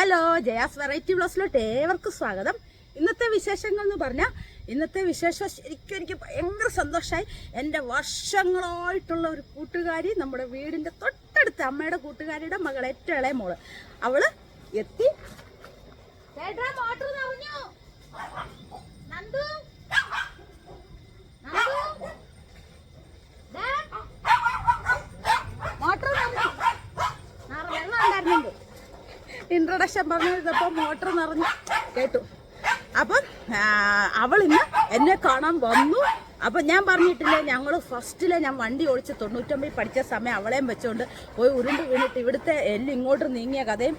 Hello Jaya's variety ബ്ലോസിലോട്ട് ഏവർക്കും സ്വാഗതം. ഇന്നത്തെ വിശേഷങ്ങൾ എന്ന് പറഞ്ഞാൽ ഇന്നത്തെ വിശേഷം ശരിക്കും എനിക്ക് ഭയങ്കര സന്തോഷമായി എന്റെ വർഷങ്ങളായിട്ടുള്ള ഒരു കൂട്ടുകാരി നമ്മുടെ വീടിന്റെ തൊട്ടടുത്ത് അമ്മയുടെ കൂട്ടുകാരിയുടെ മകൾ ഏറ്റവും ഇളയ മോൾ. അവൾ എത്തി. നന്ദു. മോട്ടർ വെള്ളം ഉണ്ടായിരുന്നുണ്ട് ഇൻട്രൊഡക്ഷൻ പറഞ്ഞു ഇതപ്പോൾ മോട്ടർ നിറഞ്ഞു കേട്ടു. അപ്പം അവളിന്ന് എന്നെ കാണാൻ വന്നു. അപ്പം ഞാൻ പറഞ്ഞിട്ടില്ലേ ഞങ്ങൾ ഫസ്റ്റിലെ ഞാൻ വണ്ടി ഓടിച്ച് തൊണ്ണൂറ്റൊമ്പതിൽ പഠിച്ച സമയം അവളെയും വെച്ചുകൊണ്ട് പോയി ഉരുണ്ട് വീണിട്ട് ഇവിടുത്തെ എല്ല് ഇങ്ങോട്ട് നീങ്ങിയ കഥയും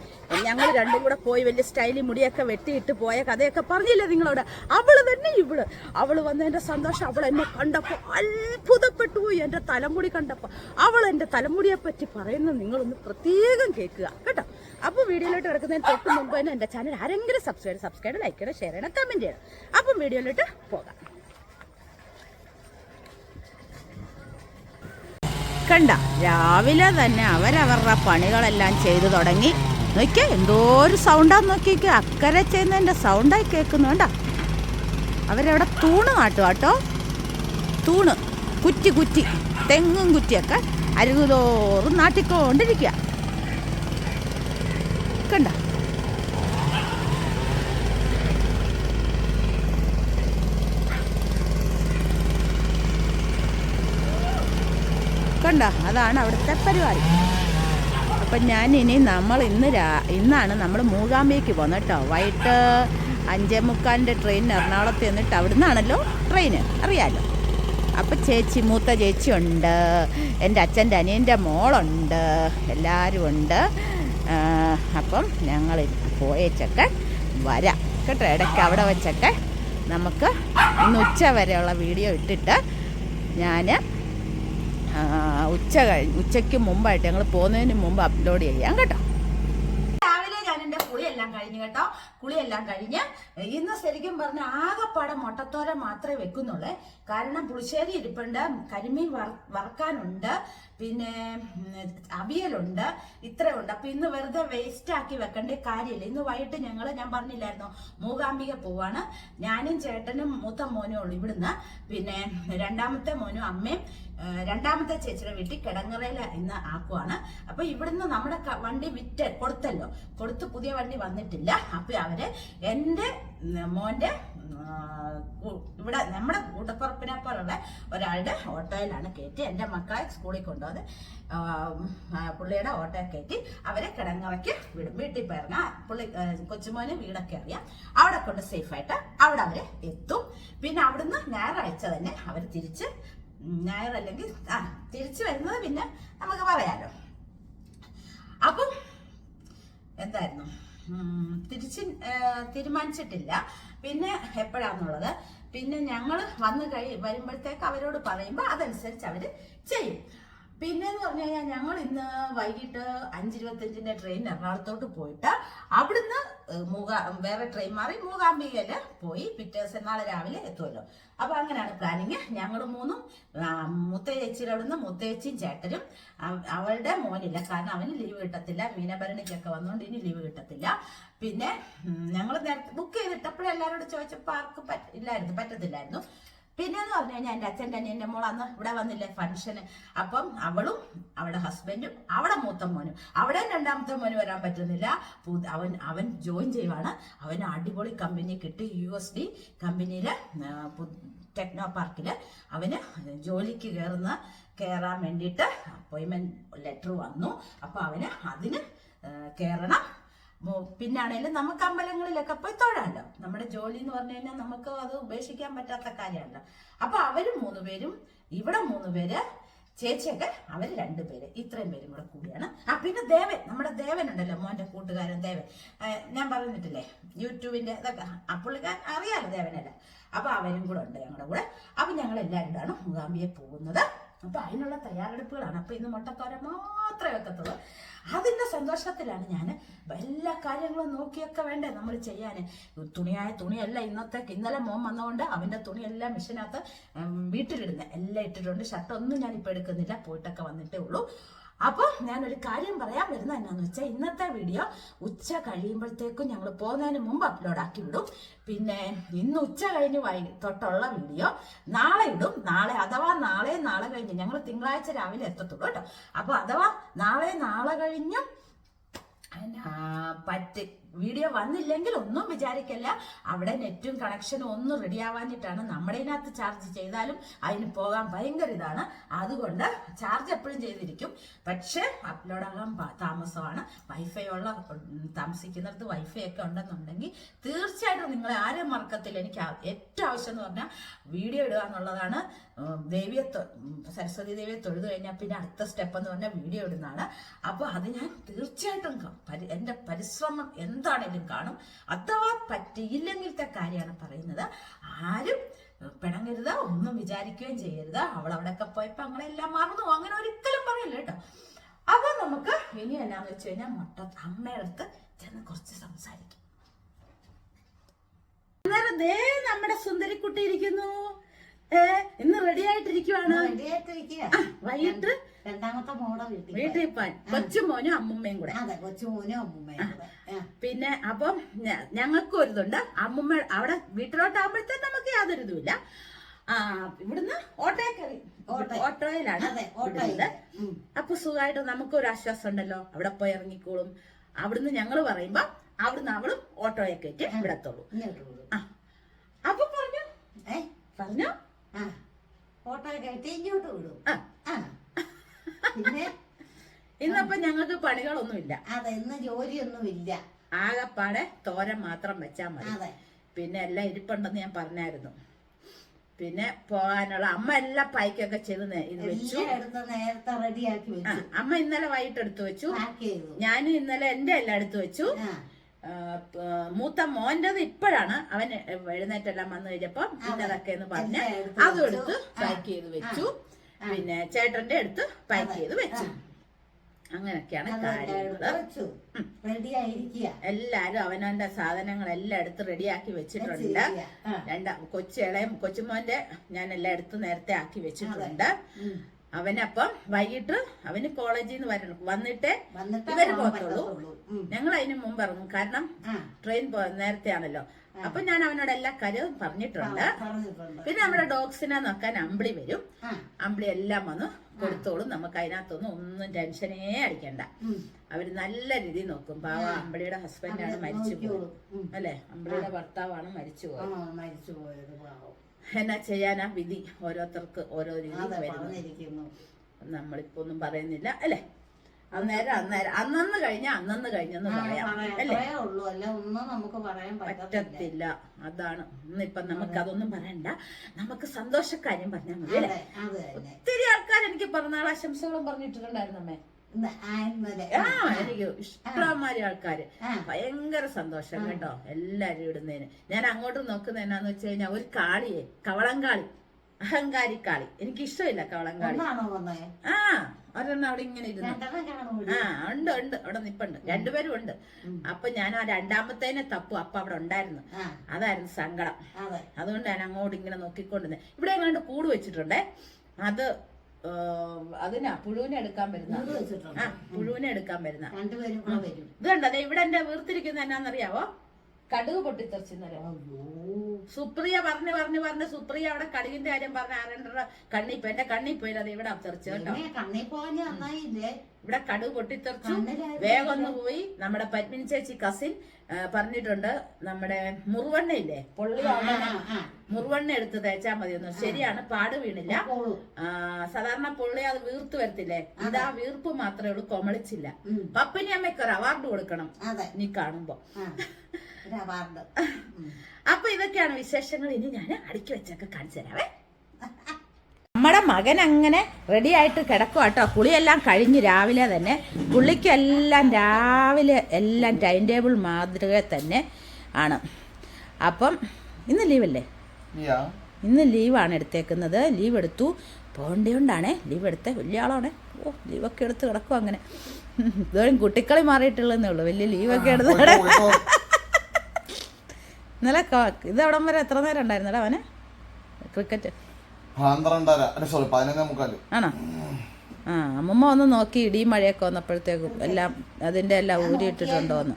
ഞങ്ങൾ രണ്ടും കൂടെ പോയി വലിയ സ്റ്റൈലി മുടിയൊക്കെ വെട്ടിയിട്ട് പോയ കഥയൊക്കെ പറഞ്ഞില്ലേ നിങ്ങളോട്? അവൾ തന്നെ ഇവൾ. അവൾ വന്നതിന്റെ സന്തോഷം അവൾ എന്നെ കണ്ടപ്പോൾ അത്ഭുതപ്പെട്ടു. പോയി എന്റെ തലമുടി കണ്ടപ്പോൾ അവൾ എന്റെ തലമുടിയെ പറ്റി പറയുന്നത് നിങ്ങളൊന്ന് പ്രത്യേകം കേൾക്കുക കേട്ടോ? അപ്പോൾ വീഡിയോയിലോട്ട് കിടക്കുന്നതിന് തൊട്ട് മുമ്പ് തന്നെ എന്റെ ചാനൽ ആരെങ്കിലും സബ്സ്ക്രൈബ് സബ്സ്ക്രൈബ് ലൈക്ക് ചെയ്യണം ഷെയർ ചെയ്യണം കമന്റ് ചെയ്യണം. അപ്പം വീഡിയോയിലോട്ട് പോകാം. കണ്ട. രാവിലെ തന്നെ അവരവരുടെ പണികളെല്ലാം ചെയ്തു തുടങ്ങി. നോക്കിയാ എന്തോ ഒരു സൗണ്ടാന്ന് നോക്കിക്കേ അക്കരെ ചെയ്യുന്നതിന്റെ സൗണ്ടായി കേൾക്കുന്നുണ്ട അവരവിടെ തൂണ് നാട്ടുക കേട്ടോ തൂണ് കുറ്റി കുറ്റി തെങ്ങും കുറ്റിയൊക്കെ അരുകുതോറും നാട്ടിക്കൊണ്ടിരിക്കുക കണ്ട. കണ്ട? അതാണ് അവിടുത്തെ പരിപാടി. അപ്പം ഞാൻ ഇനി നമ്മൾ ഇന്ന് രാ ഇന്നാണ് നമ്മൾ മൂകാംബിക്ക് പോകുന്നത് കേട്ടോ വൈകിട്ട് അഞ്ചേ മുക്കാലിന്റെ ട്രെയിൻ എറണാകുളത്ത് എന്നിട്ട് അവിടെ നിന്നാണല്ലോ ട്രെയിൻ അറിയാമല്ലോ അപ്പം ചേച്ചി മൂത്ത ചേച്ചി ഉണ്ട്. എന്റെ അച്ഛന്റെ അനിയന്റെ മോളുണ്ട്. എല്ലാവരും ഉണ്ട്. അപ്പം ഞങ്ങൾ പോയേച്ചൊക്കെ വരാം. കേട്ടോ? ഇടയ്ക്ക് അവിടെ വെച്ചൊക്കെ നമുക്ക് ഇന്ന് ഉച്ച വരെയുള്ള വീഡിയോ ഇട്ടിട്ട് ഞാൻ ഉച്ച കഴിഞ്ഞ് ഉച്ചയ്ക്ക് മുമ്പായിട്ട് ഞങ്ങൾ പോകുന്നതിന് മുമ്പ് അപ്ലോഡ് ചെയ്യാം കേട്ടോ. കുളിയെല്ലാം കഴിഞ്ഞു കേട്ടോ. കുളിയെല്ലാം കഴിഞ്ഞ് ഇന്ന് ശരിക്കും പറഞ്ഞ ആകെപ്പാടെ മുട്ടത്തോര മാത്രമേ വെക്കുന്നുള്ളൂ. കാരണം പുളിശ്ശേരി ഇരിപ്പുണ്ട് കരിമീൻ വറക്കാനുണ്ട് പിന്നെ അവിയലുണ്ട് ഇത്രയുണ്ട്. അപ്പൊ ഇന്ന് വെറുതെ വേസ്റ്റ് ആക്കി വെക്കേണ്ട കാര്യമില്ല. ഇന്ന് വൈകിട്ട് ഞങ്ങൾ ഞാൻ പറഞ്ഞില്ലായിരുന്നു മൂകാംബിക പോവാണ്. ഞാനും ചേട്ടനും മൂത്ത മോനും ഉള്ളു ഇവിടുന്ന്. പിന്നെ രണ്ടാമത്തെ മോനും അമ്മയും രണ്ടാമത്തെ ചേച്ചിയുടെ വീട്ടിൽ കിടങ്ങറയിൽ ഇന്ന് ആക്കുവാണ്. അപ്പൊ ഇവിടുന്ന് നമ്മുടെ വണ്ടി വിറ്റ് കൊടുത്തല്ലോ. കൊടുത്ത് പുതിയ വണ്ടി വന്നിട്ടില്ല. അപ്പൊ അവർ എന്റെ ഉം, മോന്റെ ഇവിടെ നമ്മുടെ കൂട്ടപ്പുറപ്പിനെ പോലുള്ള ഒരാളുടെ ഓട്ടോയിലാണ് കയറ്റി എന്റെ മക്കളെ സ്കൂളിൽ കൊണ്ടുവന്ന് പുള്ളിയുടെ ഓട്ടോ കയറ്റി അവരെ കിടങ്ങറയ്ക്ക് വിടും. വീട്ടിൽ പോയി ഇറങ്ങാം. പുള്ളി കൊച്ചുമോന് വീടൊക്കെ അറിയാം. അവിടെ കൊണ്ട് സേഫായിട്ട് അവിടെ അവർ എത്തും. പിന്നെ അവിടുന്ന് ഞായറാഴ്ച തന്നെ അവർ തിരിച്ച് ഞായർ അല്ലെങ്കിൽ ആ തിരിച്ചു വരുന്നത് പിന്നെ നമുക്ക് പറയാലോ. അപ്പം എന്തായിരുന്നു? തിരിച്ച് തീരുമാനിച്ചിട്ടില്ല. പിന്നെ എപ്പോഴാന്നുള്ളത്? പിന്നെ ഞങ്ങൾ വന്ന് കഴി വരുമ്പോഴത്തേക്ക് അവരോട് പറയുമ്പോൾ അതനുസരിച്ച് അവർ ചെയ്യും. പിന്നെ എന്ന് പറഞ്ഞു കഴിഞ്ഞാൽ ഞങ്ങൾ ഇന്ന് വൈകിട്ട് അഞ്ചിരുപത്തഞ്ചിന്റെ ട്രെയിൻ എറണാകുളത്തോട്ട് പോയിട്ട് അവിടുന്ന് മൂകാ വേറെ ട്രെയിൻ മാറി മൂകാംബികയിൽ പോയി പിറ്റേ ദിവസം നാളെ രാവിലെ എത്തുമല്ലോ അപ്പൊ അങ്ങനെയാണ് പ്ലാനിങ് ഞങ്ങൾ മൂന്നും മുത്തയേച്ചിയുടെ അവിടുന്ന് മുത്തേച്ചിയും ചേട്ടനും അവ- അവളുടെ മോനില്ല. കാരണം അവന് ലീവ് കിട്ടത്തില്ല. മീനഭരണിക്കൊക്കെ വന്നുകൊണ്ട് ഇനി ലീവ് കിട്ടത്തില്ല. പിന്നെ ഞങ്ങൾ നേരത്തെ ബുക്ക് ചെയ്തിട്ടപ്പോഴും എല്ലാവരോടും ചോദിച്ചപ്പോൾ ആർക്കും പറ്റില്ലായിരുന്നു പറ്റത്തില്ലായിരുന്നു. പിന്നെ എന്ന് പറഞ്ഞു കഴിഞ്ഞാൽ എന്റെ അച്ഛന്റെ അനിയന്റെ മോൾ അന്ന് ഇവിടെ വന്നില്ലേ ഫംഗ്ഷന് അപ്പം അവളും അവളുടെ ഹസ്ബൻഡും അവിടെ മൂത്ത മോനും. അവിടെ രണ്ടാമത്തെ മോന് വരാൻ പറ്റുന്നില്ല. അവൻ അവൻ ജോയിൻ ചെയ്യുവാണ്. അവന് അടിപൊളി കമ്പനി കിട്ടി യു എസ് ഡി കമ്പനിയിൽ ടെക്നോ പാർക്കിൽ അവന് ജോലിക്ക് കയറുന്ന കയറാൻ വേണ്ടിയിട്ട് അപ്പോയിൻമെന്റ് ലെറ്റർ വന്നു. അപ്പോൾ അവന് അതിന് കയറണം പിന്നാണേലും നമുക്ക് അമ്പലങ്ങളിലൊക്കെ പോയി തൊഴാമല്ലോ നമ്മുടെ ജോലി എന്ന് പറഞ്ഞു കഴിഞ്ഞാൽ നമുക്ക് അത് ഉപേക്ഷിക്കാൻ പറ്റാത്ത കാര്യമല്ലോ അപ്പൊ അവർ മൂന്ന് പേരും ഇവിടെ മൂന്ന് പേര് ചേച്ചിയൊക്കെ അവർ രണ്ടുപേര് ഇത്രയും പേരും കൂടെ കൂടിയാണ്. ആ പിന്നെ ദേവൻ നമ്മുടെ ദേവൻ ഉണ്ടല്ലോ മോന്റെ കൂട്ടുകാരൻ ദേവൻ. ഞാൻ പറഞ്ഞിട്ടില്ലേ യൂട്യൂബിന്റെ ഇതൊക്കെ ആ പുള്ളിക്കാരൻ അറിയാലോ ദേവനല്ല? അപ്പൊ അവരും കൂടെ ഉണ്ട് ഞങ്ങളുടെ കൂടെ. അപ്പൊ ഞങ്ങൾ എല്ലാവരും കൂടെയാണ് മൂകാംബിയെ പോകുന്നത്. അപ്പൊ അതിനുള്ള തയ്യാറെടുപ്പുകളാണ്. അപ്പൊ ഇന്ന് മുട്ടത്തോര മാത്രമേ വെക്കത്തുള്ളൂ. അതിന്റെ സന്തോഷത്തിലാണ് ഞാൻ എല്ലാ കാര്യങ്ങളും നോക്കിയൊക്കെ വേണ്ടേ നമ്മൾ ചെയ്യാൻ തുണിയായ തുണിയല്ല ഇന്നത്തെ ഇന്നലെ മോൻ വന്നതുകൊണ്ട് അവന്റെ തുണിയെല്ലാം മെഷീനകത്ത് വീട്ടിലിടുന്നത് എല്ലാം ഇട്ടിട്ടുണ്ട്. ഷർട്ടൊന്നും ഇപ്പൊ എടുക്കുന്നില്ല. പോയിട്ടൊക്കെ വന്നിട്ടേ ഉള്ളൂ. അപ്പോൾ ഞാനൊരു കാര്യം പറയാൻ വരുന്നത് എന്നാന്ന് വെച്ചാൽ ഇന്നത്തെ വീഡിയോ ഉച്ച കഴിയുമ്പോഴത്തേക്കും ഞങ്ങൾ പോകുന്നതിന് മുമ്പ് അപ്ലോഡ് ആക്കി വിടും. പിന്നെ ഇന്ന് ഉച്ച കഴിഞ്ഞ് വൈകി തൊട്ടുള്ള വീഡിയോ നാളെ ഇടും. നാളെ അഥവാ നാളെ നാളെ കഴിഞ്ഞ് ഞങ്ങൾ തിങ്കളാഴ്ച രാവിലെ എത്തത്തുള്ളൂ കേട്ടോ. അപ്പോൾ അഥവാ നാളെ നാളെ കഴിഞ്ഞും പറ്റ് വീഡിയോ വന്നില്ലെങ്കിൽ ഒന്നും വിചാരിക്കല്ല. അവിടെ നെറ്റും കണക്ഷനും ഒന്നും റെഡി ആവാഞ്ഞിട്ടാണ് നമ്മുടെ ഇതിനകത്ത് ചാർജ് ചെയ്താലും അതിന് പോകാൻ ഭയങ്കര ഇതാണ്. അതുകൊണ്ട് ചാർജ് എപ്പോഴും ചെയ്തിരിക്കും. പക്ഷേ അപ്ലോഡ് ആകാൻ താമസമാണ്. വൈഫൈ ഉള്ള താമസിക്കുന്നിടത്ത് വൈഫൈ ഒക്കെ ഉണ്ടെന്നുണ്ടെങ്കിൽ തീർച്ചയായിട്ടും നിങ്ങളെ ആരും മറക്കത്തില്ല. എനിക്ക് ഏറ്റവും ആവശ്യം എന്ന് പറഞ്ഞാൽ വീഡിയോ ഇടുക എന്നുള്ളതാണ്. ദേവിയെ സരസ്വതി ദേവിയെ തൊഴുതു കഴിഞ്ഞാൽ പിന്നെ അടുത്ത സ്റ്റെപ്പ് എന്ന് പറഞ്ഞാൽ വീഡിയോ ഇടുന്നതാണ്. അപ്പോൾ അത് ഞാൻ തീർച്ചയായിട്ടും എന്റെ പരിശ്രമം എന്താണേലും കാണും. അഥവാ പറ്റിയില്ലെങ്കിലത്തെ കാര്യമാണ് പറയുന്നത്. ആരും പിണങ്ങരുത് ഒന്നും വിചാരിക്കുകയും ചെയ്യരുത്. അവൾ അവിടെയൊക്കെ പോയപ്പോൾ അങ്ങനെല്ലാം മറന്നു. അങ്ങനെ ഒരിക്കലും പറയില്ല കേട്ടോ. അപ്പൊ നമുക്ക് ഇനി എന്നാന്ന് വെച്ച് കഴിഞ്ഞാൽ മുട്ട അമ്മയുടെ അടുത്ത് ചെന്ന് കുറച്ച് സംസാരിക്കും. അന്നേരം ദേ നമ്മുടെ സുന്ദരിക്കുട്ടി ഇരിക്കുന്നു. ഏ ഇന്ന് റെഡി ആയിട്ടിരിക്കുവാണ്. വൈകിട്ട് രണ്ടാമത്തെ മോടെ വീട്ടിൽ വീട്ടിൽ പോയി കൊച്ചുമോനും അമ്മുമ്മയും കൂടെ. അതെ കൊച്ചുമോനും അമ്മൂമ്മയും പിന്നെ അപ്പം ഞങ്ങൾക്കും ഒരിതുണ്ട് അമ്മുമ്മ അവിടെ വീട്ടിലോട്ടാകുമ്പോഴത്തേ നമുക്ക് യാതൊരു ഇതുമില്ല. ആ ഇവിടുന്ന് ഓട്ടോ കയറി ഓട്ടോ. ഓട്ടോയിലാണ്. ഓട്ടോയിൽ. അപ്പൊ സുഖമായിട്ട് നമുക്ക് ഒരു ആശ്വാസം ഉണ്ടല്ലോ. അവിടെ പോയി ഇറങ്ങിക്കോളും. അവിടുന്ന് ഞങ്ങൾ പറയുമ്പോ അവിടുന്ന് അവളും ഓട്ടോയെ കയറ്റി വിടത്തുള്ളൂ. ആ. അപ്പൊ പറഞ്ഞു. ഏ? പറഞ്ഞു. ഓട്ടോ കയറ്റി ഇങ്ങോട്ട് വിടും. ആ. ആ. പിന്നെ? ഇന്നപ്പൊ ഞങ്ങൾക്ക് പണികളൊന്നുമില്ല. അതെ ഇന്ന് ജോലിയൊന്നും ഇല്ല ആകെപ്പാടെ തോരൻ മാത്രം വെച്ചാൽ മതി. പിന്നെ എല്ലാം ഇരിപ്പുണ്ടെന്ന് ഞാൻ പറഞ്ഞായിരുന്നു. പിന്നെ പോകാനുള്ള അമ്മ എല്ലാം പൈക്കൊക്കെ ചെയ്ത് ഇത് വെച്ചു. നേരത്തെ റെഡിയാക്കി വെച്ചു. അമ്മ ഇന്നലെ വൈകിട്ട് എടുത്തു വെച്ചു ഞാനും ഇന്നലെ എന്റെ എല്ലാം എടുത്തു വെച്ചു. മൂത്ത മോന്റേത് ഇപ്പോഴാണ്. അവൻ എഴുന്നേറ്റെല്ലാം വന്നു കഴിഞ്ഞപ്പോ ഇന്നതൊക്കെ എന്ന് പറഞ്ഞ് അതും. എടുത്ത് പാക്ക് ചെയ്ത് വെച്ചു. പിന്നെ ചേട്ടന്റെ അടുത്ത് പാക്ക് ചെയ്ത് വെച്ചു. അങ്ങനെയൊക്കെയാണ് കാര്യങ്ങൾ എല്ലാരും അവനവന്റെ സാധനങ്ങളെല്ലാം എടുത്ത് റെഡിയാക്കി വെച്ചിട്ടുണ്ട്. രണ്ടാം കൊച്ചു ഇളയും കൊച്ചുമോന്റെ ഞാൻ എല്ലാം എടുത്ത് നേരത്തെ ആക്കി വെച്ചിട്ടുണ്ട്. അവനപ്പം വൈകിട്ട് അവന് കോളേജിൽ നിന്ന് വരണം. വന്നിട്ട് ഇവർ പോകത്തുള്ളൂ. ഞങ്ങൾ അതിന് മുമ്പ് ഇറങ്ങും. കാരണം ട്രെയിൻ പോ നേരത്തെ ആണല്ലോ അപ്പൊ ഞാൻ അവനോട് എല്ലാ കാര്യവും പറഞ്ഞിട്ടുണ്ട്. പിന്നെ നമ്മുടെ ഡോഗ്സിനെ നോക്കാൻ അമ്പിളി വരും. അമ്പിളി എല്ലാം വന്ന്. കൊടുത്തോളും. നമുക്ക് അതിനകത്തൊന്നും ഒന്നും ടെൻഷനേ അടിക്കണ്ട. അവർ നല്ല രീതിയിൽ നോക്കും. പാവ അമ്പിളിയുടെ ഹസ്ബൻഡാണ് മരിച്ചു പോയത്. അല്ലേ? അമ്പിളിയുടെ ഭർത്താവാണ് മരിച്ചു പോയത്. മരിച്ചു പോയത് എന്നാ ചെയ്യാനാ വിധി? ഓരോരുത്തർക്ക് ഓരോ രീതി വരുന്നു നമ്മളിപ്പോ ഒന്നും പറയുന്നില്ല. അല്ലെ? അന്നേരം അന്നേരം അന്നന്ന് കഴിഞ്ഞ അന്നന്ന് കഴിഞ്ഞെന്ന് പറയാം. അല്ലേ? ഉള്ളൂ അല്ല ഒന്നും നമുക്ക് പറയാൻ പറ്റത്തില്ല. അതാണ്. ഇന്നിപ്പം നമുക്ക് അതൊന്നും പറയണ്ട. നമുക്ക് സന്തോഷക്കാര്യം പറഞ്ഞാൽ മതി അല്ലേ? ഒത്തിരി ആൾക്കാർ എനിക്ക് പിറന്നാൾ ആശംസകളും പറഞ്ഞിട്ടുണ്ടായിരുന്നു അമ്മേ ആ എനിക്ക് ഇഷ്ടമാരി ആൾക്കാര്. ഭയങ്കര സന്തോഷം കേട്ടോ. എല്ലാരും ഇടുന്നതിന്. ഞാൻ അങ്ങോട്ട് നോക്കുന്ന എന്നാന്ന് വെച്ച് കഴിഞ്ഞാൽ ഒരു കാളിയെ കവളങ്കാളി അഹങ്കാരി കാളി എനിക്ക് ഇഷ്ടമില്ല കവളങ്കാളി ആ ഒരെണ്ണം അവിടെ ഇങ്ങനെ ഇരുന്നു. ആ ഉണ്ട് ഉണ്ട്. അവിടെ നിപ്പുണ്ട്. രണ്ടുപേരും ഉണ്ട്. അപ്പൊ ഞാൻ ആ രണ്ടാമത്തേനെ തപ്പു. അപ്പൊ അവിടെ ഉണ്ടായിരുന്നു. അതായിരുന്നു സങ്കടം. ഞാൻ അങ്ങോട്ട് ഇങ്ങനെ നോക്കിക്കൊണ്ടിരുന്നത് ഇവിടെ എങ്ങാണ്ട് കൂട് വെച്ചിട്ടുണ്ടേ? അത് അതിനാ പുഴുവിനെ എടുക്കാൻ വരുന്ന. ആ പുഴുവിനെ എടുക്കാൻ വരുന്ന. ഇത് കണ്ടോ ഇവിടെ എന്റെ വീർത്തിരിക്കുന്ന എന്നാന്നറിയാവോ കടുക് പൊട്ടിത്തെറിച്ചെന്നറിയാമോ അയ്യോ. സുപ്രിയ പറഞ്ഞു പറഞ്ഞു പറഞ്ഞു സുപ്രിയ അവിടെ കടുകിന്റെ കാര്യം പറഞ്ഞ ആരണ്ടരുടെ കണ്ണി പോയി എന്റെ കണ്ണി പോയി അത് ഇവിടെ തെറിച്ചു കേട്ടോ ഇവിടെ കടുക് പൊട്ടിത്തെറിച്ചു. വേഗം ഒന്ന് പോയി നമ്മുടെ പത്മിനി ചേച്ചി കസിൻ പറഞ്ഞിട്ടുണ്ട് നമ്മുടെ മുറുവണ്ണ ഇല്ലേ പൊള്ളി. മുറുവണ്ണ എടുത്ത് തേച്ചാൽ മതി ഒന്ന് ശരിയാണ് പാട് വീണില്ല. സാധാരണ പൊള്ളി അത് വീർത്ത് വരത്തില്ലേ? ഇതാ വീർപ്പ് മാത്രമേ ഉള്ളൂ കൊമളിച്ചില്ല. പപ്പനി അമ്മയ്ക്ക് ഒരു അവാർഡ് കൊടുക്കണം നീ കാണുമ്പോ. ഒരു അവാർഡ് ഉം. അപ്പൊ ഇതൊക്കെയാണ് വിശേഷങ്ങൾ. ഇനി ഞാൻ അടുക്കി വെച്ചൊക്കെ കാണിച്ചു തരാവേ. നമ്മുടെ മകൻ അങ്ങനെ റെഡി ആയിട്ട് കിടക്കും കേട്ടോ കുളിയെല്ലാം കഴിഞ്ഞ് രാവിലെ തന്നെ പുള്ളിക്കെല്ലാം രാവിലെ എല്ലാം ടൈം ടേബിൾ മാതൃക തന്നെ ആണ്. അപ്പം ഇന്ന് ലീവല്ലേ ഇന്ന് ലീവാണ് എടുത്തേക്കുന്നത്. ലീവ് എടുത്തു. പോകേണ്ടതുകൊണ്ടാണേ ലീവ് എടുത്ത. വലിയ ആളാണേ. ഓ ലീവൊക്കെ എടുത്ത് കിടക്കും അങ്ങനെ. ഇതുവരെയും കുട്ടിക്കളി മാറിയിട്ടുള്ളതെന്നേ ഉള്ളൂ. വലിയ ലീവൊക്കെ എടുത്ത്. ഇന്നലെ ഇത് അവിടം വരെ എത്ര നേരം ഉണ്ടായിരുന്നടാ അവന്? ക്രിക്കറ്റ് പന്ത്രണ്ടര. സോറി പതിനൊന്നേ മുക്കാൽ. ആണോ? ആ അമ്മമ്മ ഒന്ന് നോക്കി ഇടിയും മഴയൊക്കെ വന്നപ്പോഴത്തേക്കും എല്ലാം അതിന്റെ എല്ലാം ആ എന്നിട്ട് വന്ന്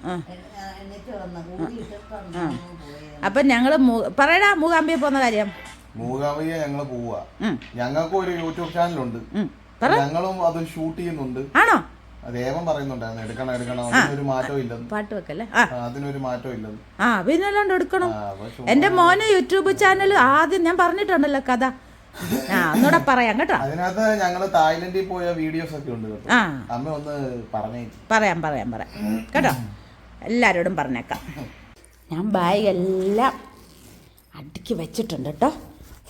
ആ അപ്പം ഞങ്ങൾ പറയടാ മൂകാംബിയെ പോകുന്ന കാര്യം. മൂകാംബിക ഞങ്ങൾ പോവാ. ഞങ്ങൾക്കും ഒരു യൂട്യൂബ് ചാനലുണ്ട്. ഉണ്ട് ഞങ്ങളും അത് ഷൂട്ട് ചെയ്യുന്നുണ്ട്. ആണോ? പറയുന്നുണ്ടായിരുന്നു എടുക്കണം എടുക്കണം? അതിനൊരു മാറ്റവും ഇല്ലെന്ന്. പാട്ട് വെക്കല്ലേ? ആ. അതിനൊരു ഇല്ലെന്ന്. ആ എടുക്കണം. ആ, അപ്പൊ ഷൂ- എന്റെ മോന് യൂട്യൂബ് ചാനൽ ആദ്യം ഞാൻ പറഞ്ഞിട്ടുണ്ടല്ലോ കഥ. ആ ഒന്നുകൂടെ പറയാം കേട്ടോ. അതിനകത്ത് ഞങ്ങൾ തായ്ലൻഡിൽ പോയ വീഡിയോസ് ഒക്കെ ഉണ്ട് കേട്ടോ. ആ. അമ്മ ഒന്ന് പറഞ്ഞേ പറയാം പറയാം പറയാം. കേട്ടോ? എല്ലാവരോടും പറഞ്ഞേക്കാം. ഞാൻ ബാഗ് എല്ലാം അടുക്കി വെച്ചിട്ടുണ്ട് കേട്ടോ.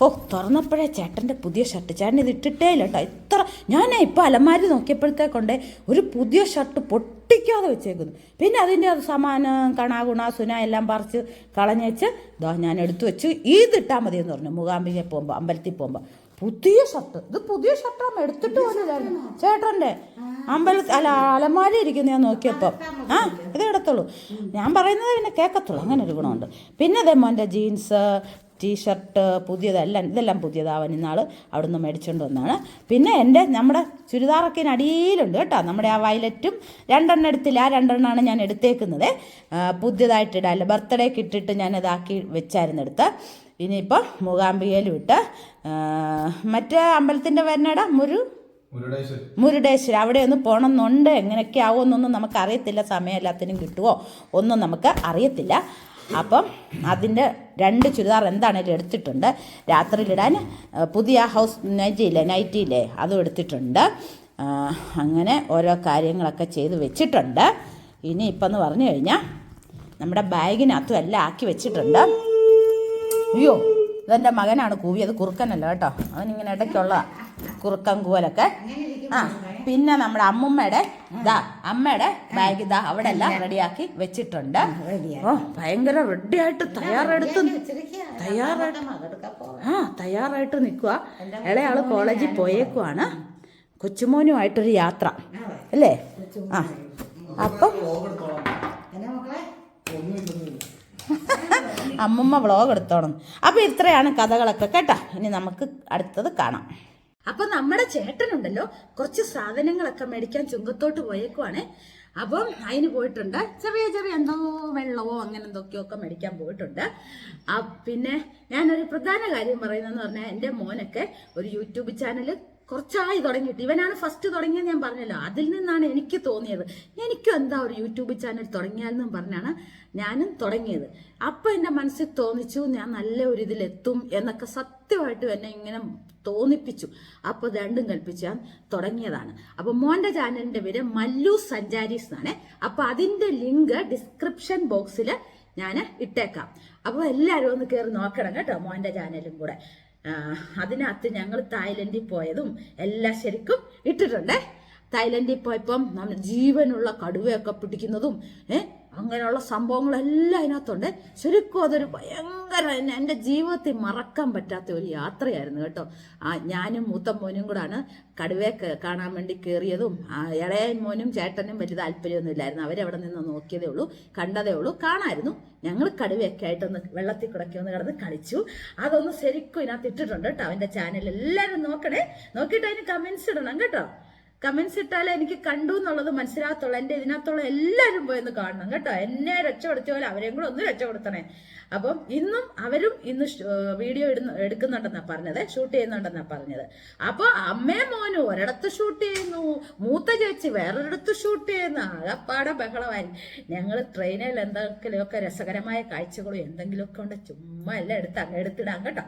ഓ തുറന്നപ്പോഴേ ചേട്ടന്റെ പുതിയ ഷർട്ട് ചേട്ടൻ ഇത് ഇട്ടിട്ടേ ഇല്ല കേട്ടോ ഇത്ര ഞാൻ ഇപ്പോൾ അലമാരി നോക്കിയപ്പോഴത്തേക്കൊണ്ടേ ഒരു പുതിയ ഷർട്ട് പൊട്ടിക്കാതെ വെച്ചേക്കുന്നു. പിന്നെ അതിന്റെ അത് സമാനം കണാ ഗുണ സുന എല്ലാം പറിച്ച് കളഞ്ഞേച്ച് ഇതാ ഞാൻ എടുത്തു വെച്ച്. ഇതിട്ടാൽ മതി എന്ന് പറഞ്ഞു. മൂകാംബിക പോകുമ്പോൾ അമ്പലത്തിൽ പോകുമ്പോൾ പുതിയ ഷർട്ട് ഇത് പുതിയ ഷർട്ടാണ് എടുത്തിട്ട് പോലും ചേട്ടന്റെ അമ്പലത്തിൽ അല്ല അലമാരി ഇരിക്കുന്നു ഞാൻ നോക്കിയപ്പോൾ ആ ഇത് എടുത്തോളൂ. ഞാൻ പറയുന്നത് പിന്നെ കേൾക്കത്തുള്ളൂ അങ്ങനെ ഒരു ഗുണമുണ്ട്. പിന്നെ അതേ മോന്റെ ജീൻസ് ടീഷർട്ട് പുതിയതെല്ലാം ഇതെല്ലാം പുതിയതാവൻ ഇന്നാൾ അവിടെ നിന്ന് മേടിച്ചുകൊണ്ട് വന്നാണ്. പിന്നെ എന്റെ നമ്മുടെ ചുരിദാറൊക്കെ അടിയിലുണ്ട് കേട്ടോ. നമ്മുടെ ആ വയലറ്റും രണ്ടെണ്ണം എടുത്തില്ല. ആ രണ്ടെണ്ണമാണ് ഞാൻ എടുത്തേക്കുന്നത്. പുതിയതായിട്ട് ഇടാല്ല. ബർത്ത്ഡേക്ക് ഇട്ടിട്ട് ഞാൻ ഇതാക്കി വെച്ചായിരുന്നു എടുത്ത്. ഇനിയിപ്പോൾ മൂകാംബികയിലും ഇട്ട് മറ്റേ അമ്പലത്തിന്റെ വരുന്നടാ മുരു? മുരുടേശ്വരം. അവിടെ ഒന്ന് പോകണമെന്നുണ്ട്. എങ്ങനെയൊക്കെ ആവുമെന്നൊന്നും നമുക്ക് അറിയത്തില്ല സമയം എല്ലാത്തിനും കിട്ടുമോ ഒന്നും നമുക്ക് അറിയത്തില്ല. അപ്പം അതിന്റെ രണ്ട് ചുരിദാർ എന്താണേലും എടുത്തിട്ടുണ്ട്? രാത്രിയിലിടാൻ പുതിയ ഹൗസ് നൈറ്റിയില്ലേ നൈറ്റിയില്ലേ അതും എടുത്തിട്ടുണ്ട്. അങ്ങനെ ഓരോ കാര്യങ്ങളൊക്കെ ചെയ്ത് വെച്ചിട്ടുണ്ട്. ഇനി ഇപ്പം പറഞ്ഞു കഴിഞ്ഞാൽ നമ്മുടെ ബാഗിനകത്തും എല്ലാം ആക്കി വെച്ചിട്ടുണ്ട്. അയ്യോ ഇതെന്റെ മകനാണ് കൂവിയത് കുറുക്കനല്ല കേട്ടോ. അവനിങ്ങനെ ഇടയ്ക്കുള്ള കുറുക്കൻ കൂവലൊക്കെ. ആ പിന്നെ നമ്മുടെ അമ്മുമ്മയുടെ ഇതാ അമ്മയുടെ ബാഗ് ഇതാ അവിടെ എല്ലാം റെഡിയാക്കി വെച്ചിട്ടുണ്ട്. ഓ ഭയങ്കര റെഡിയായിട്ട് തയ്യാറെടുത്ത് തയ്യാറായിട്ട് ആ തയ്യാറായിട്ട് നിൽക്കുക ഇളയാൾ കോളേജിൽ പോയേക്കുവാണ്. കൊച്ചുമോനുമായിട്ടൊരു യാത്ര. അല്ലേ? ആ. അപ്പം അമ്മമ്മ വ്ളോഗ് എടുത്തോണം. അപ്പോൾ ഇത്രയാണ് കഥകളൊക്കെ കേട്ടോ. ഇനി നമുക്ക് അടുത്തത് കാണാം. അപ്പൊ നമ്മുടെ ചേട്ടനുണ്ടല്ലോ കുറച്ച് സാധനങ്ങളൊക്കെ മേടിക്കാൻ ചുങ്കത്തോട്ട് പോയേക്കുവാണ്. അപ്പം അതിന് പോയിട്ടുണ്ട്. ചെറിയ ചെറിയ എന്തോ വെള്ളമോ അങ്ങനെ എന്തൊക്കെയൊക്കെ മേടിക്കാൻ പോയിട്ടുണ്ട്. പിന്നെ ഞാനൊരു പ്രധാന കാര്യം പറയുന്നതെന്ന് പറഞ്ഞാൽ എന്റെ മോനൊക്കെ ഒരു യൂട്യൂബ് ചാനൽ കുറച്ചായി തുടങ്ങിയിട്ട്. ഇവനാണ് ഫസ്റ്റ് തുടങ്ങിയത് ഞാൻ പറഞ്ഞല്ലോ. അതിൽ നിന്നാണ് എനിക്ക് തോന്നിയത്. എനിക്കും എന്താ ഒരു യൂട്യൂബ് ചാനൽ തുടങ്ങിയാലെന്നും പറഞ്ഞാണ് ഞാനും തുടങ്ങിയത്. അപ്പോൾ എന്റെ മനസ്സിൽ തോന്നിച്ചു ഞാൻ നല്ല ഒരു ഇതിലെത്തും എന്നൊക്കെ സത്യമായിട്ടും എന്നെ ഇങ്ങനെ തോന്നിപ്പിച്ചു. അപ്പോൾ രണ്ടും കൽപ്പിച്ച് ഞാൻ തുടങ്ങിയതാണ്. അപ്പോൾ മോന്റെ ചാനലിന്റെ പേര് മല്ലു സഞ്ചാരീസ് എന്നാണ്. അപ്പോൾ അതിന്റെ ലിങ്ക് ഡിസ്ക്രിപ്ഷൻ ബോക്സിൽ ഞാൻ ഇട്ടേക്കാം. അപ്പോൾ എല്ലാവരും ഒന്ന് കയറി നോക്കണം കേട്ടോ മോന്റെ ചാനലും കൂടെ. അതിനകത്ത് ഞങ്ങൾ തായ്ലൻഡിൽ പോയതും എല്ലാം ശരിക്കും ഇട്ടിട്ടുണ്ടേ. തായ്ലൻഡിൽ പോയപ്പം നമ്മൾ ജീവനുള്ള കടുവയൊക്കെ പിടിക്കുന്നതും ഏ അങ്ങനെയുള്ള സംഭവങ്ങളെല്ലാം അതിനകത്തുണ്ട്. ശരിക്കും അതൊരു ഭയങ്കര എന്റെ ജീവിതത്തിൽ മറക്കാൻ പറ്റാത്ത ഒരു യാത്രയായിരുന്നു കേട്ടോ. ആ ഞാനും മൂത്ത മോനും കൂടാണ് കടുവയെ കാണാൻ വേണ്ടി കയറിയതും ഇളയ മോനും ചേട്ടനും വലിയ താല്പര്യമൊന്നുമില്ലായിരുന്നു അവരവിടെ നിന്ന് നോക്കിയതേ ഉള്ളൂ കണ്ടതേ ഉള്ളൂ കാണായിരുന്നു. ഞങ്ങൾ കടുവയൊക്കെ ആയിട്ടൊന്ന് വെള്ളത്തിൽ കുടക്കി ഒന്ന് കിടന്ന് കളിച്ചു. അതൊന്ന് ശരിക്കും ഇതിനകത്ത് ഇട്ടിട്ടുണ്ട് കേട്ടോ അവന്റെ ചാനൽ എല്ലാവരും നോക്കണേ നോക്കിയിട്ട് അതിന് കമൻസ് ഇടണം കേട്ടോ. കമൻസ് ഇട്ടാലേ എനിക്ക് കണ്ടു എന്നുള്ളത് മനസ്സിലാകത്തുള്ളൂ. എന്റെ ഇതിനകത്തുള്ള എല്ലാവരും പോയി ഒന്ന് കാണണം കേട്ടോ. എന്നെ രക്ഷപ്പെടുത്തിയ പോലെ അവരെയും കൂടെ ഒന്ന് രക്ഷപ്പെടുത്തണേ. അപ്പം ഇന്നും അവരും ഇന്ന് വീഡിയോ ഇടുന്ന എടുക്കുന്നുണ്ടെന്നാണ് പറഞ്ഞത്. ഷൂട്ട് ചെയ്യുന്നുണ്ടെന്നാണ് പറഞ്ഞത്. അപ്പോൾ അമ്മേ മോനും ഒരിടത്ത് ഷൂട്ട് ചെയ്യുന്നു. മൂത്ത ചേച്ചി വേറൊരിടത്ത് ഷൂട്ട് ചെയ്യുന്നു. ആകപ്പാടെ ബഹളമായി. ഞങ്ങൾ ട്രെയിനിൽ എന്തെങ്കിലുമൊക്കെ രസകരമായ കാഴ്ചകളും എന്തെങ്കിലുമൊക്കെ ഉണ്ട്. ചുമ്മാ എല്ലാം എടുത്ത് അങ്ങ് എടുത്തിടാം കേട്ടോ.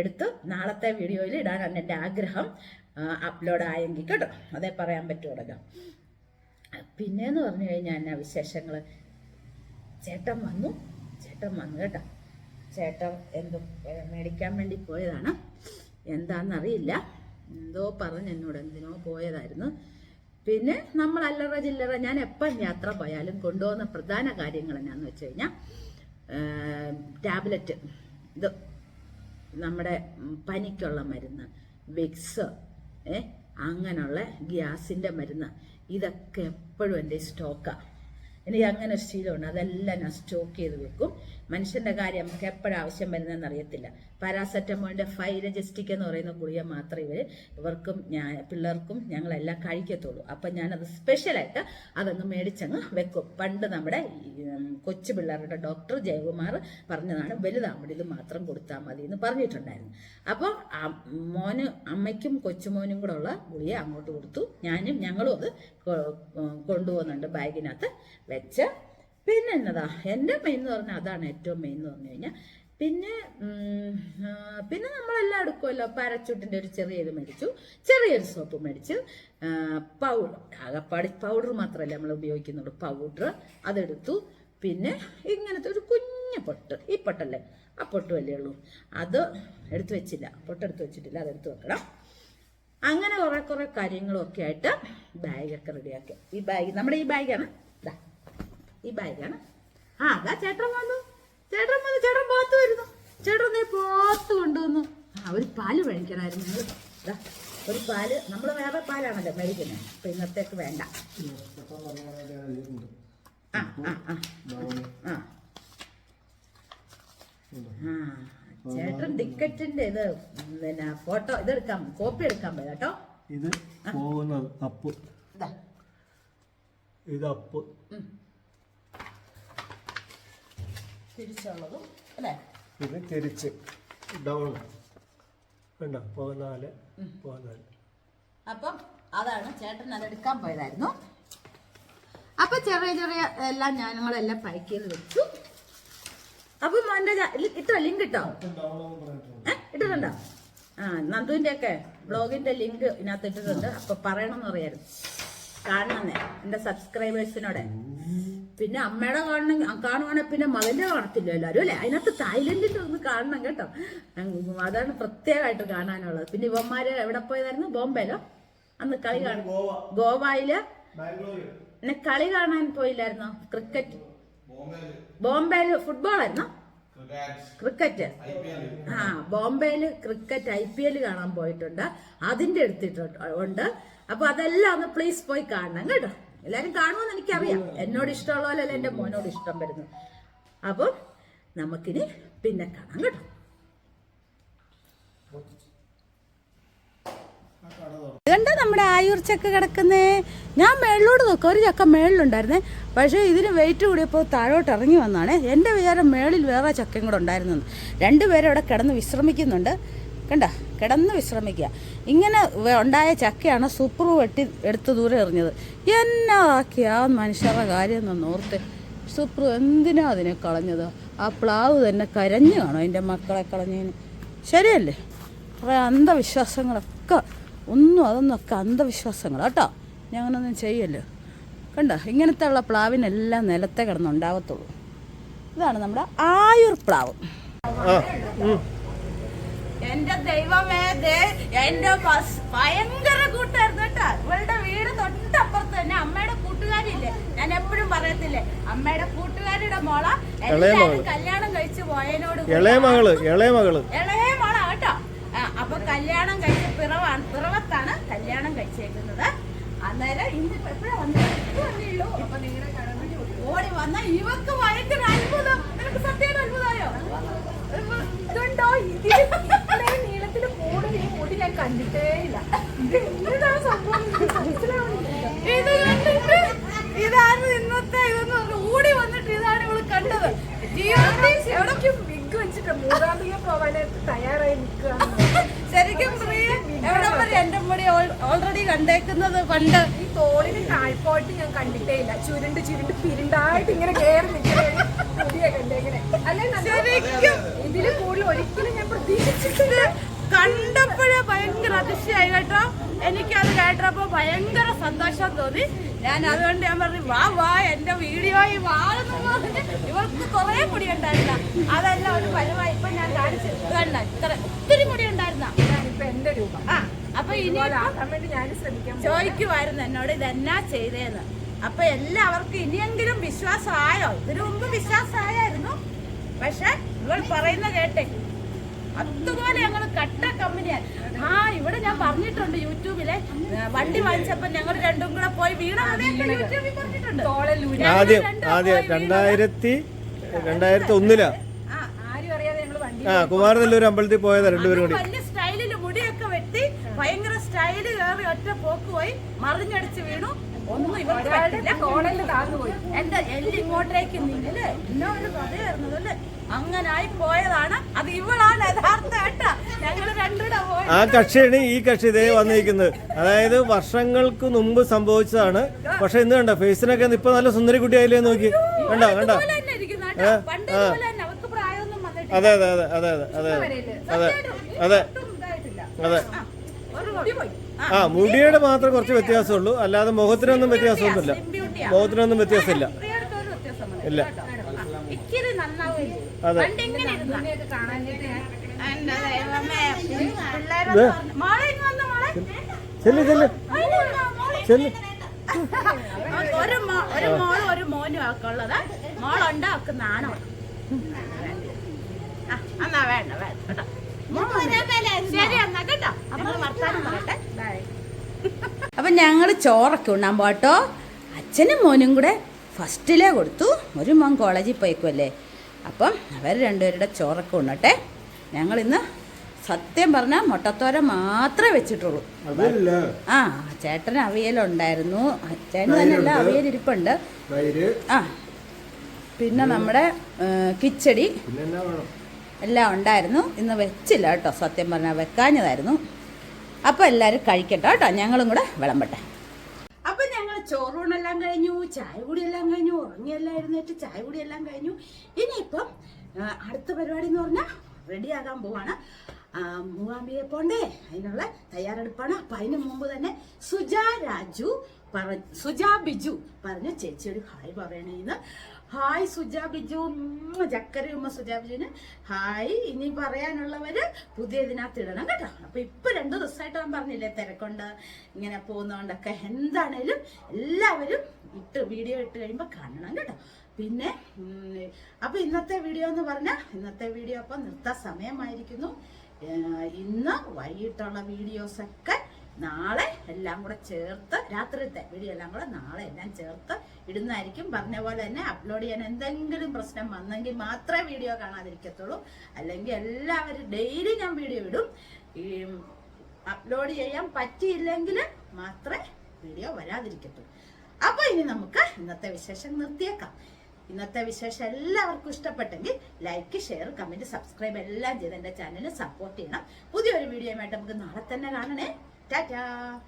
എടുത്ത് നാളത്തെ വീഡിയോയിൽ ഇടാനാണ് എന്റെ ആഗ്രഹം. അപ്ലോഡ് ആയെങ്കിൽ കേട്ടോ. അതേ പറയാൻ പറ്റുള്ളൂ പിന്നെന്ന് പറഞ്ഞു കഴിഞ്ഞാൽ എന്നാ വിശേഷങ്ങൾ ചേട്ടൻ വന്നു. ചേട്ടൻ വന്നു കേട്ടോ. ചേട്ടൻ എന്തോ മേടിക്കാൻ വേണ്ടി പോയതാണ്. എന്താണെന്നറിയില്ല എന്തോ പറഞ്ഞു എന്നോട് എന്തിനോ പോയതായിരുന്നു. പിന്നെ നമ്മൾ അല്ലറ ചില്ലറ ഞാൻ എപ്പം യാത്ര പോയാലും കൊണ്ടുപോകുന്ന പ്രധാന കാര്യങ്ങൾ എന്നാന്ന് വെച്ച് കഴിഞ്ഞാൽ ടാബ്ലറ്റ് ഇത് നമ്മുടെ പനിക്കുള്ള മരുന്ന് വിക്സ് ഏ? അങ്ങനെയുള്ള ഗ്യാസിന്റെ മരുന്ന്. ഇതൊക്കെ എപ്പോഴും എന്റെ സ്റ്റോക്കാണ് എനിക്ക് അങ്ങനെ ശീലമുണ്ട്. അതെല്ലാം ഞാൻ സ്റ്റോക്ക് ചെയ്ത് വെക്കും. മനുഷ്യന്റെ കാര്യം നമുക്ക് എപ്പോഴാവശ്യം വരുന്നതെന്ന് അറിയത്തില്ല. പാരാസെറ്റമോളിന്റെ ഫൈരജസ്റ്റിക് എന്ന് പറയുന്ന ഗുളിക മാത്രമേ ഇവർ ഇവർക്കും ഞാൻ പിള്ളേർക്കും ഞങ്ങളെല്ലാം കഴിക്കത്തുള്ളൂ. അപ്പം ഞാനത് സ്പെഷ്യലായിട്ട് അതങ്ങ് മേടിച്ചങ്ങ് വെക്കും. പണ്ട് നമ്മുടെ കൊച്ചു പിള്ളേരുടെ ഡോക്ടർ ജയകുമാർ പറഞ്ഞതാണ് വലുതാകുമ്പോൾ ഇത് മാത്രം കൊടുത്താൽ മതി എന്ന് പറഞ്ഞിട്ടുണ്ടായിരുന്നു. അപ്പോൾ മോന് അമ്മയ്ക്കും കൊച്ചുമോനും കൂടെ ഉള്ള ഗുളിക അങ്ങോട്ട് കൊടുത്തു. ഞാനും ഞങ്ങളും അത് കൊണ്ടുപോകുന്നുണ്ട് ബാഗിനകത്ത് വെച്ച് പിന്നെ എന്നതാ എന്റെ മെയിൻ എന്ന് പറഞ്ഞാൽ അതാണ് ഏറ്റവും മെയിൻ എന്ന് പറഞ്ഞു കഴിഞ്ഞാൽ പിന്നെ പിന്നെ നമ്മളെല്ലാം എടുക്കുമല്ലോ പാരച്യൂട്ടിന്റെ ഒരു ചെറിയ ഇത് മേടിച്ചു ചെറിയൊരു സോപ്പ് മേടിച്ചു. പൗഡർ ആകപ്പാടി പൗഡർ മാത്രമല്ല നമ്മൾ ഉപയോഗിക്കുന്നുള്ളൂ. പൗഡർ അതെടുത്തു. പിന്നെ ഇങ്ങനത്തെ ഒരു കുഞ്ഞു പൊട്ട് ഈ പൊട്ടല്ലേ ആ പൊട്ട് വലിയ ഉള്ളൂ. അത് എടുത്തു വെച്ചില്ല പൊട്ടെടുത്ത് വെച്ചിട്ടില്ല അതെടുത്ത് വെക്കണം. അങ്ങനെ കുറേ കുറേ കാര്യങ്ങളൊക്കെ ആയിട്ട് ബാഗൊക്കെ റെഡിയാക്കി ഈ ബാഗ് നമ്മുടെ ഈ ബാഗാണ് ഈ ബാഗാണ് ആ അതാ ചേട്ടൻ വന്നു. ചേട്ടൻ വന്നു. ചേട്ടൻ പോത്ത് വരുന്നു. ചേട്ടൻ നീ പോത്ത് കൊണ്ടുവന്നു. ആ ഒരു പാൽ മേടിക്കണമായിരുന്നു ഇതാ ഒരു പാൽ. നമ്മൾ വേറെ പാലാണല്ലോ മേടിക്കുന്നത് അപ്പൊ ഇന്നത്തേക്ക് വേണ്ട. ആ ആ ആ. ആ. ആ ചേട്ടൻ ടിക്കറ്റിന്റെ ഇത് പിന്നെ ഫോട്ടോ ഇതെടുക്കാൻ കോപ്പി എടുക്കാൻ പോയി കേട്ടോ. ഇത് പോകുന്നത് അപ്പ്. ഇതാ ഇത് അപ്പ്. തിരിച്ചുള്ളതും അല്ലേ? ഇത് തിരിച്ച്. ഡൗൺ വേണ്ട പതിനാല് പതിനാല് അപ്പം അതാണ് ചേട്ടൻ അതെടുക്കാൻ പോയതായിരുന്നു. അപ്പൊ ചെറിയ ചെറിയ എല്ലാം ഞാനങ്ങളെല്ലാം പാക്ക് ചെയ്ത് വെച്ചു. അപ്പൊ മോന്റെ ഇട്ടോ? ലിങ്ക് ഇട്ടോ? ഇട്ടിട്ടുണ്ടോ? ആ നന്ദുവിന്റെ ഒക്കെ ബ്ലോഗിന്റെ ലിങ്ക് ഇതിനകത്ത് ഇട്ടിട്ടുണ്ട്. അപ്പൊ പറയണമെന്ന് പറയായിരുന്നു. കാണണമെന്നേ എന്റെ സബ്സ്ക്രൈബേഴ്സിനോടെ പിന്നെ അമ്മയുടെ കാണണ കാണുവാണെങ്കിൽ പിന്നെ മകന്റെ കാണത്തില്ല എല്ലാവരും അല്ലേ? അതിനകത്ത് തായ്ലൻഡിന്റെ ഒന്ന് കാണണം കേട്ടോ. അതാണ് പ്രത്യേകമായിട്ട് കാണാനുള്ളത്. പിന്നെ ഇവന്മാര് എവിടെ പോയതായിരുന്നു? ബോംബെയിലോ? അന്ന് കളി കാണും ഗോവയിൽ? പിന്നെ കളി കാണാൻ പോയില്ലായിരുന്നോ? ക്രിക്കറ്റ്. ബോംബെയിൽ. ഫുട്ബോൾ ആയിരുന്നോ? ക്രിക്കറ്റ്. ആ ബോംബെയിൽ ക്രിക്കറ്റ് ഐ പി എൽ കാണാൻ പോയിട്ടുണ്ട്. അതിന്റെ എടുത്തിട്ടുണ്ട്. ഉണ്ട് അപ്പൊ അതെല്ലാം ഒന്ന് പ്ലീസ് പോയി കാണണം കേട്ടോ. എല്ലാരും കാണുമെന്ന് എനിക്കറിയാം. എന്നോട് ഇഷ്ടമുള്ള പോലെയല്ല എന്റെ മോനോട് ഇഷ്ടം വരുന്നു അപ്പോൾ നമുക്കിനി പിന്നെ കാണാം കേട്ടോ. ഇതുണ്ട് നമ്മുടെ ആയൂർ ചക്ക കിടക്കുന്നേ? ഞാൻ മേളിലോട്ട് നോക്കാം. ഒരു ചക്ക മേളിലുണ്ടായിരുന്നേ. പക്ഷേ ഇതിന് വെയിറ്റ് കൂടിയപ്പോൾ താഴോട്ട് ഇറങ്ങി വന്നാണ്. എന്റെ വിചാരം മേളിൽ വേറെ ചക്കയും കൂടെ ഉണ്ടായിരുന്നു രണ്ടുപേരും അവിടെ കിടന്ന് വിശ്രമിക്കുന്നുണ്ട്. കണ്ട? കിടന്ന് വിശ്രമിക്കുക. ഇങ്ങനെ ഉണ്ടായ ചക്കയാണ് സൂപ്പർ വെട്ടി എടുത്ത് ദൂരെ എറിഞ്ഞത്. എന്നാക്കി ആ മനുഷ്യരുടെ കാര്യം എന്നൊന്ന് ഓർത്ത് സൂപ്പർ എന്തിനാ അതിനെ കളഞ്ഞത്? ആ പ്ലാവ് തന്നെ കരഞ്ഞു കാണും അതിന്റെ മക്കളെ കളഞ്ഞതിന്. ശരിയല്ലേ? കുറേ അന്ധവിശ്വാസങ്ങളൊക്കെ ഒന്നും അതൊന്നൊക്കെ അന്ധവിശ്വാസങ്ങൾ കേട്ടോ. ഞാൻ അങ്ങനൊന്നും ചെയ്യല്ലോ? കണ്ടോ? ഇങ്ങനത്തെ ഉള്ള പ്ലാവിനെല്ലാം നിലത്തെ കിടന്നുണ്ടാകത്തുള്ളൂ ഇതാണ് നമ്മുടെ ആയുർ പ്ലാവ്. എന്റെ ദൈവമേ ദേ എന്റെ ഭയങ്കര കൂട്ടായിരുന്നു കേട്ടാ. ഇവളുടെ വീട് തൊട്ടപ്പുറത്ത് തന്നെ. അമ്മയുടെ കൂട്ടുകാരില്ലേ ഞാൻ എപ്പോഴും പറയത്തില്ലേ അമ്മയുടെ കൂട്ടുകാരിയുടെ മോള. എല്ലാവരും കല്യാണം കഴിച്ചു പോയതിനോട് ഇളയ മകൾ ഇളയ മകൾ. ഇളയ മോള കേട്ടോ. അപ്പൊ കല്യാണം കഴിച്ച പിറവാണ് പിറവത്താണ് കല്യാണം കഴിച്ചേക്കുന്നത്. അന്നേരം ഇന്ന് എപ്പോഴാ വന്നേ. ഓടി വന്ന ഇവക്ക് ഭയങ്കര അത്ഭുതം. നിനക്ക് സത്യം അത്ഭുതമായോ? ഇതുണ്ടോ ഇതിൽ ഇത്രയും നീളത്തിൽ കൂടുതൽ ഈ മുടി ഞാൻ കണ്ടിട്ടേ ഇല്ല എന്താണ് സംഭവം? ഇതാണ് ഇന്നത്തെ ഇതെന്ന് പറഞ്ഞു ഓടി വന്നിട്ട് ഇതാണ് ഇവൾ കണ്ടത്. എവിടേക്കും വിഗ് വെച്ചിട്ട് മൂകാംബിക പോവാനായിട്ട് തയ്യാറായി നിൽക്കുകയാണ് ശരിക്കും പ്രിയ എവിടെ വരെ എന്റെ മുടി ഓൾറെഡി കണ്ടേക്കുന്നത്? പണ്ട് ഈ തോളിന് താഴ്പോട്ട് ഞാൻ കണ്ടിട്ടേ ഇല്ല ചുരുണ്ട് ചുരുണ്ട് പിരുണ്ടായിട്ട് ഇങ്ങനെ കയറി നിൽക്കുന്നത് പുതിയ കണ്ടേങ്ങനെ അല്ലെ ശരിക്കും. ഇതിൽ കൂടുതൽ ഒരിക്കലും ഞാൻ പ്രതീക്ഷിച്ചിട്ടില്ല. കണ്ടപ്പോഴേ ഭയങ്കര അതിശയായി കേട്ടോ. എനിക്കത് കേട്ടപ്പോ ഭയങ്കര സന്തോഷം തോന്നി. ഞാൻ അതുകൊണ്ട് ഞാൻ പറഞ്ഞു വാ വാ എന്റെ വീഡിയോയിൽ വാന്ന് പറഞ്ഞ് ഇവർക്ക് കുറെ മുടി ഉണ്ടായിരുന്ന. അതെല്ലാം ഒരു പരമായി ഇപ്പൊ ഞാൻ കാണിച്ചു കണ്ട ഇത്ര ഒത്തിരി മുടി ഉണ്ടായിരുന്ന. ഞാനിപ്പോ എന്റെ രൂപ. ആ അപ്പൊ ഇനി ഞാൻ ശ്രമിക്കാം ചോദിക്കുമായിരുന്നു എന്നോട് ഇതെന്നാ ചെയ്തേന്ന്? അപ്പൊ എല്ലാവർക്കും ഇനിയെങ്കിലും വിശ്വാസമായോ? ഇതിനു മുമ്പ് വിശ്വാസമായിരുന്നു പക്ഷെ ഇവൾ പറയുന്ന കേട്ടെ അതുപോലെ ഞങ്ങൾ കട്ട കമ്പനിയാണ് ആ. ഇവിടെ ഞാൻ പറഞ്ഞിട്ടുണ്ട് യൂട്യൂബിലെ. വണ്ടി വാങ്ങിച്ചപ്പോ ഞങ്ങൾ രണ്ടും കൂടെ പോയി വീണ യൂട്യൂബിൽ പറഞ്ഞിട്ടുണ്ട്. ആദ്യം ആദ്യം. രണ്ടായിരത്തി രണ്ടായിരത്തി ഒന്നിലാ ആ, ആരും അറിയാതെ ഞങ്ങൾ വണ്ടി ആ കുമാരനെല്ലൂർ അമ്പലത്തിൽ പോയതാ രണ്ടുപേരും കൂടി വലിയ സ്റ്റൈലിൽ മുടിയൊക്കെ വെട്ടി ഭയങ്കര സ്റ്റൈൽ കയറി ഒറ്റ പോക്ക് പോയി മറിഞ്ഞടിച്ച് വീണു. ഒന്നും ഇവർക്ക് പറ്റില്ല. കോളേജിൽ താന്നു പോയി. എന്റെ എല്ലി ഇങ്ങോട്ടേക്ക് നീങ്ങല്ലേ ഇന്ന ഒരു കഥയായിരുന്നത് അല്ലേ? അങ്ങനായി പോയതാണ്. അത് ഇവളാണ് യഥാർത്ഥ ഞങ്ങൾ രണ്ടുകൂടെ പോയി. ആ കക്ഷിയാണ് ഈ കക്ഷി ഇതേ വന്നിരിക്കുന്നത്. അതായത് വർഷങ്ങൾക്ക് മുമ്പ് സംഭവിച്ചതാണ്. പക്ഷെ ഇന്ന് കണ്ട ഫേസിനൊക്കെ ഇപ്പൊ നല്ല സുന്ദരി കുട്ടിയായില്ലേ നോക്കി. കണ്ടോ കണ്ടോ? അതെ അതെ അതെ അതെ അതെ അതെ അതെ അതെ അതെ. ആ മുടിയുടെ മാത്രം കുറച്ച് വ്യത്യാസമുള്ളൂ. അല്ലാതെ മുഖത്തിനൊന്നും വ്യത്യാസമൊന്നുമില്ല മുഖത്തിനൊന്നും വ്യത്യാസമില്ല. ഇല്ല. അതെ. ചെല്ലു ചെല്ലു ചെല്ലു. ഒരു ഒരു മോളും ഒരു മോനും ഒക്കെ ഉള്ളത്. മോളുണ്ട് ഒക്കെ നാണം എന്നാ വേണ്ട വേണ്ട അപ്പൊ ഞങ്ങൾ ചോറൊക്കെ ഉണ്ണാൻ പോട്ടോ അച്ഛനും മോനും കൂടെ ഫസ്റ്റിലേ കൊടുത്തു. ഒരു മോൻ കോളേജിൽ പോയിക്കുമല്ലേ അപ്പം അവർ രണ്ടുപേരുടെ ചോറൊക്കെ ഉണ്ണട്ടെ. ഞങ്ങളിന്ന് സത്യം പറഞ്ഞാൽ മുട്ടത്തോര മാത്രമേ വെച്ചിട്ടുള്ളൂ. അതല്ല ആ ചേട്ടന് അവിയലുണ്ടായിരുന്നു ചേട്ടന് തന്നെയല്ല അവിയലിരിപ്പുണ്ട് ആ പിന്നെ നമ്മുടെ കിച്ചടി. എല്ലാം ഉണ്ടായിരുന്നു. ഇന്ന് വെച്ചില്ല കേട്ടോ സത്യം പറഞ്ഞാൽ വെക്കാഞ്ഞതായിരുന്നു. അപ്പോൾ എല്ലാവരും കഴിക്കട്ടെ കേട്ടോ ഞങ്ങളും കൂടെ വിളമ്പട്ടെ. അപ്പം ഞങ്ങൾ ചോറൂണെല്ലാം കഴിഞ്ഞു ചായ കുടിയെല്ലാം കഴിഞ്ഞു ഉറങ്ങിയെല്ലാം ഇരുന്നിട്ട് ചായ കുടിയെല്ലാം കഴിഞ്ഞു. ഇനിയിപ്പം അടുത്ത പരിപാടി എന്ന് പറഞ്ഞാൽ റെഡിയാകാൻ പോവാണ്. മൂവാമ്പിയെ പോണ്ടേ അതിനുള്ള തയ്യാറെടുപ്പാണ്. അപ്പം അതിന് മുമ്പ് തന്നെ സുജ രാജു പറ സുജാ ബിജു പറഞ്ഞു ചേച്ചി ഒരു ഹായ് പറയണേന്ന് ഹായ് സുജാ ബിജു. ചക്കര ഉമ്മ സുജാ ബിജുവിന്. ഹായ് ഇനി പറയാനുള്ളവര് പുതിയ ഇതിനകത്ത് ഇടണം കേട്ടോ. അപ്പൊ ഇപ്പൊ രണ്ടു ദിവസമായിട്ട് ഞാൻ പറഞ്ഞില്ലേ തിരക്കൊണ്ട് ഇങ്ങനെ പോകുന്നോണ്ടൊക്കെ. എന്താണേലും എല്ലാവരും ഇട്ട് വീഡിയോ ഇട്ട് കഴിയുമ്പോൾ കാണണം കേട്ടോ. പിന്നെ അപ്പൊ ഇന്നത്തെ വീഡിയോ എന്ന് പറഞ്ഞാൽ ഇന്നത്തെ വീഡിയോ അപ്പൊ നിർത്താൻ സമയമായിരിക്കുന്നു. ഇന്ന് വൈകിട്ടുള്ള വീഡിയോസൊക്കെ നാളെ എല്ലാം കൂടെ ചേർത്ത് രാത്രിത്തെ വീഡിയോ എല്ലാം കൂടെ നാളെ എല്ലാം ചേർത്ത് ഇടുന്നതായിരിക്കും. പറഞ്ഞ പോലെ തന്നെ അപ്ലോഡ് ചെയ്യാൻ എന്തെങ്കിലും പ്രശ്നം വന്നെങ്കിൽ മാത്രമേ വീഡിയോ കാണാതിരിക്കത്തുള്ളൂ. അല്ലെങ്കിൽ എല്ലാവരും ഡെയിലി ഞാൻ വീഡിയോ ഇടും. ഈ അപ്ലോഡ് ചെയ്യാൻ പറ്റിയില്ലെങ്കിൽ മാത്രമേ വീഡിയോ വരാതിരിക്കത്തുള്ളൂ. അപ്പോൾ ഇനി നമുക്ക് ഇന്നത്തെ വിശേഷം നിർത്തിയേക്കാം. ഇന്നത്തെ വിശേഷം എല്ലാവർക്കും ഇഷ്ടപ്പെട്ടെങ്കിൽ ലൈക്ക് ഷെയർ കമന്റ് സബ്സ്ക്രൈബ് എല്ലാം ചെയ്ത് എന്റെ ചാനൽ സപ്പോർട്ട് ചെയ്യണം. പുതിയൊരു വീഡിയോ ആയിട്ട് നമുക്ക് നാളെ തന്നെ കാണണേ. Ta-da!